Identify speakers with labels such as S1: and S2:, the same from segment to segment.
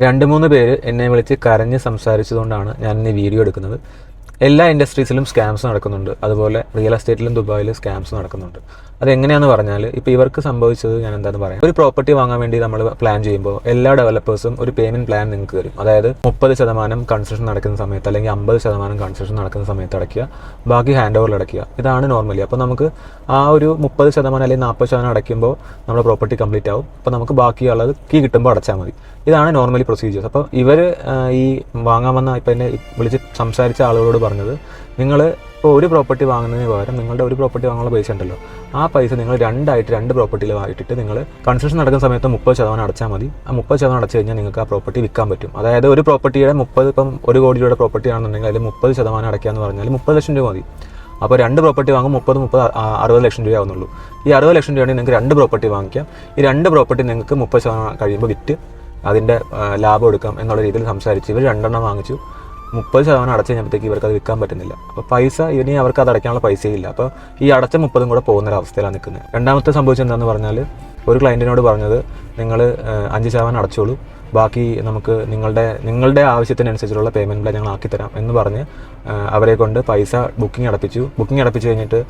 S1: രണ്ട് മൂന്ന് പേര് എന്നെ വിളിച്ച് കരഞ്ഞ് സംസാരിച്ചതുകൊണ്ടാണ് ഞാൻ ഇന്ന് വീഡിയോ എടുക്കുന്നത്. എല്ലാ ഇൻഡസ്ട്രീസിലും സ്കാംസ് നടക്കുന്നുണ്ട്. അതുപോലെ റിയൽ എസ്റ്റേറ്റിലും ദുബായിലും സ്കാംസ് നടക്കുന്നുണ്ട്. അതെങ്ങനെയാണെന്ന് പറഞ്ഞാൽ ഇപ്പോൾ ഇവർക്ക് സംഭവിച്ചത് ഞാൻ എന്താണെന്ന് പറയാം. ഒരു പ്രോപ്പർട്ടി വാങ്ങാൻ വേണ്ടി നമ്മൾ പ്ലാൻ ചെയ്യുമ്പോൾ എല്ലാ ഡെവലപ്പേഴ്സും ഒരു പേയ്മെന്റ് പ്ലാൻ നിങ്ങൾക്ക് തരും. അതായത് മുപ്പത് ശതമാനം കൺസ്ട്രക്ഷൻ നടക്കുന്ന സമയത്ത് അല്ലെങ്കിൽ അമ്പത് ശതമാനം കൺസ്ട്രക്ഷൻ നടക്കുന്ന സമയത്ത് അടയ്ക്കുക. ബാക്കി ഹാൻഡ് ഓവറിൽ അടയ്ക്കുക. ഇതാണ് നോർമലി അപ്പോൾ നമുക്ക് ആ ഒരു മുപ്പത് ശതമാനം അല്ലെങ്കിൽ നാൽപ്പത് ശതമാനം അടയ്ക്കുമ്പോൾ നമ്മുടെ പ്രോപ്പർട്ടി കംപ്ലീറ്റ് ആവും. അപ്പോൾ നമുക്ക് ബാക്കിയുള്ളത് കീ കിട്ടുമ്പോൾ അടച്ചാൽ മതി. ഇതാണ് നോർമലി പ്രൊസീജിയേഴ്സ് അപ്പോൾ ഇവർ ഈ വാങ്ങാൻ വന്ന ഇപ്പം എന്നെ വിളിച്ച് സംസാരിച്ച ആളുകളോട് പറഞ്ഞത് നിങ്ങൾ ഇപ്പോൾ ഒരു പ്രോപ്പർട്ടി വാങ്ങുന്നതിന് പകരം നിങ്ങളുടെ ഒരു പ്രോപ്പർട്ടി വാങ്ങാനുള്ള പൈസ ഉണ്ടല്ലോ. ആ പൈസ നിങ്ങൾ രണ്ടായിട്ട് രണ്ട് പ്രോപ്പർട്ടിയിൽ ഇട്ടിട്ട് നിങ്ങൾ കൺസ്ട്രക്ഷൻ നടക്കുന്ന സമയത്ത് മുപ്പത് ശതമാനം അടച്ചാൽ മതി. ആ മുപ്പത് ശതമാനം അടച്ചു കഴിഞ്ഞാൽ നിങ്ങൾക്ക് ആ പ്രോപ്പർട്ടി വിൽക്കാൻ പറ്റും. അതായത് ഒരു പ്രോപ്പർട്ടിയുടെ മുപ്പത് ഇപ്പം ഒരു കോടി രൂപയുടെ പ്രോപ്പർട്ടി ആണെന്നുണ്ടെങ്കിൽ അതിൽ മുപ്പത് ശതമാനം അടയ്ക്കാന്ന് പറഞ്ഞാൽ മുപ്പത് ലക്ഷം രൂപ മതി. അപ്പോൾ രണ്ട് പ്രോപ്പർട്ടി വാങ്ങും മുപ്പത് മുപ്പത് അറുപത് ലക്ഷം രൂപ ആവുന്നുള്ളൂ. ഈ അറുപത് ലക്ഷം രൂപയാണെങ്കിൽ നിങ്ങൾക്ക് രണ്ട് പ്രോപ്പർട്ടി വാങ്ങിക്കാം. ഈ രണ്ട് പ്രോപ്പർട്ടി നിങ്ങൾക്ക് മുപ്പത് ശതമാനം കഴിയുമ്പോൾ വിറ്റ് അതിന്റെ ലാഭം എടുക്കാം എന്നുള്ള രീതിയിൽ സംസാരിച്ച് ഇവർ രണ്ടെണ്ണം വാങ്ങിച്ചു. മുപ്പത് ശതമാനം അടച്ചു കഴിഞ്ഞപ്പോഴത്തേക്ക് ഇവർക്ക് അത് വിൽക്കാൻ പറ്റുന്നില്ല. അപ്പോൾ പൈസ ഇനി അവർക്ക് അത് അടയ്ക്കാനുള്ള പൈസയില്ല അപ്പോൾ ഈ അടച്ച മുപ്പതും കൂടെ പോകുന്ന ഒരു അവസ്ഥയിലാണ് നിൽക്കുന്നത്. രണ്ടാമത്തെ സംഭവിച്ചത് എന്താണെന്ന് പറഞ്ഞാൽ ഒരു ക്ലയന്റിനോട് പറഞ്ഞത് നിങ്ങൾ അഞ്ച് ശതമാനം അടച്ചോളൂ. ബാക്കി നമുക്ക് നിങ്ങളുടെ നിങ്ങളുടെ ആവശ്യത്തിനനുസരിച്ചുള്ള പേയ്മെന്റ് പ്ലാൻ ഞങ്ങൾ ആക്കിത്തരാം എന്ന് പറഞ്ഞ് അവരെ കൊണ്ട് പൈസ ബുക്കിംഗ് അടപ്പിച്ചു. ബുക്കിംഗ് അടപ്പിച്ച് കഴിഞ്ഞിട്ട്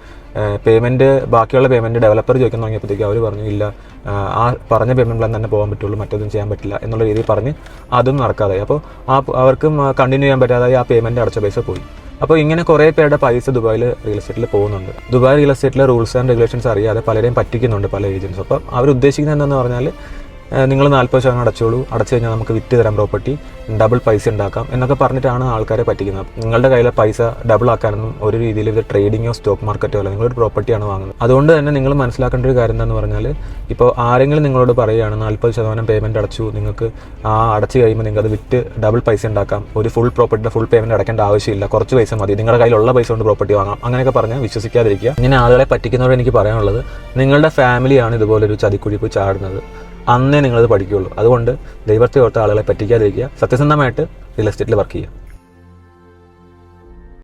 S1: പേയ്മെന്റ് ബാക്കിയുള്ള പേയ്മെന്റ് ഡെവലപ്പർ ചോദിക്കാൻ തുടങ്ങിയപ്പോഴത്തേക്ക് അവർ പറഞ്ഞു ഇല്ല ആ, പറഞ്ഞ പേയ്മെന്റ് പ്ലാൻ തന്നെ പോകാൻ പറ്റുള്ളൂ മറ്റൊന്നും ചെയ്യാൻ പറ്റില്ല എന്നുള്ള രീതിയിൽ പറഞ്ഞ് അതും നടക്കാതായി. അപ്പോൾ ആ അവർക്കും കണ്ടിന്യൂ ചെയ്യാൻ പറ്റാതായി ആ പേയ്മെന്റ് അടച്ച പൈസ പോയി. അപ്പോൾ ഇങ്ങനെ കുറേ പേരുടെ പൈസ ദുബായിൽ റിയൽ എസ്റ്റേറ്റിൽ പോകുന്നുണ്ട്. ദുബായ് റിയൽ എസ്റ്റേറ്റിലെ റൂൾസ് ആൻഡ് റെഗുലേഷൻസ് അറിയാതെ പലരെയും പറ്റിക്കുന്നുണ്ട് പല ഏജൻസും അപ്പം അവർ ഉദ്ദേശിക്കുന്നത് എന്താണെന്ന് പറഞ്ഞാൽ നിങ്ങൾ നാൽപ്പത് ശതമാനം അടച്ചോളൂ. അടച്ചു കഴിഞ്ഞാൽ നമുക്ക് വിറ്റ് തരാം പ്രോപ്പർട്ടി ഡബിൾ പൈസ ഉണ്ടാക്കാം എന്നൊക്കെ പറഞ്ഞിട്ടാണ് ആൾക്കാരെ പറ്റിക്കുന്നത്. നിങ്ങളുടെ കയ്യിലെ പൈസ ഡബിൾ ആക്കാനൊന്നും ഒരു രീതിയിൽ ഇത് ട്രേഡിങ്ങോ സ്റ്റോക്ക് മാർക്കറ്റോ അല്ല. നിങ്ങളൊരു പ്രോപ്പർട്ടിയാണ് വാങ്ങുന്നത്. അതുകൊണ്ട് തന്നെ നിങ്ങൾ മനസ്സിലാക്കേണ്ട ഒരു കാര്യം എന്താണെന്ന് പറഞ്ഞാൽ ഇപ്പോൾ ആരെങ്കിലും നിങ്ങളോട് പറയുകയാണ് നാൽപ്പത് ശതമാനം പേയ്മെന്റ് അടച്ചു നിങ്ങൾക്ക് ആ അടച്ചു കഴിയുമ്പോൾ നിങ്ങൾക്ക് അത് വിറ്റ് ഡബിൾ പൈസ ഉണ്ടാക്കാം. ഒരു ഫുൾ പ്രോപ്പർട്ടിയുടെ ഫുൾ പേയ്മെന്റ് അടക്കേണ്ട ആവശ്യമില്ല. കുറച്ച് പൈസ മതി. നിങ്ങളുടെ കയ്യിലുള്ള പൈസ കൊണ്ട് പ്രോപ്പർട്ടി വാങ്ങാം. അങ്ങനെയൊക്കെ പറഞ്ഞാൽ വിശ്വസിക്കാതിരിക്കുക. ഇങ്ങനെ ആളുകളെ പറ്റിക്കുന്നവരോട് എനിക്ക് പറയാനുള്ളത് നിങ്ങളുടെ ഫാമിലിയാണ് ഇതുപോലൊരു ചതിക്കുഴി പോയി ചാടുന്നത്. അന്നേ നിങ്ങളത് പഠിക്കുകയുള്ളൂ. അതുകൊണ്ട് ദൈവത്തെ ഓർത്ത ആളുകളെ പറ്റിക്കാതിരിക്കുക. സത്യസന്ധമായിട്ട് റിയൽ എസ്റ്റേറ്റിൽ വർക്ക് ചെയ്യുക.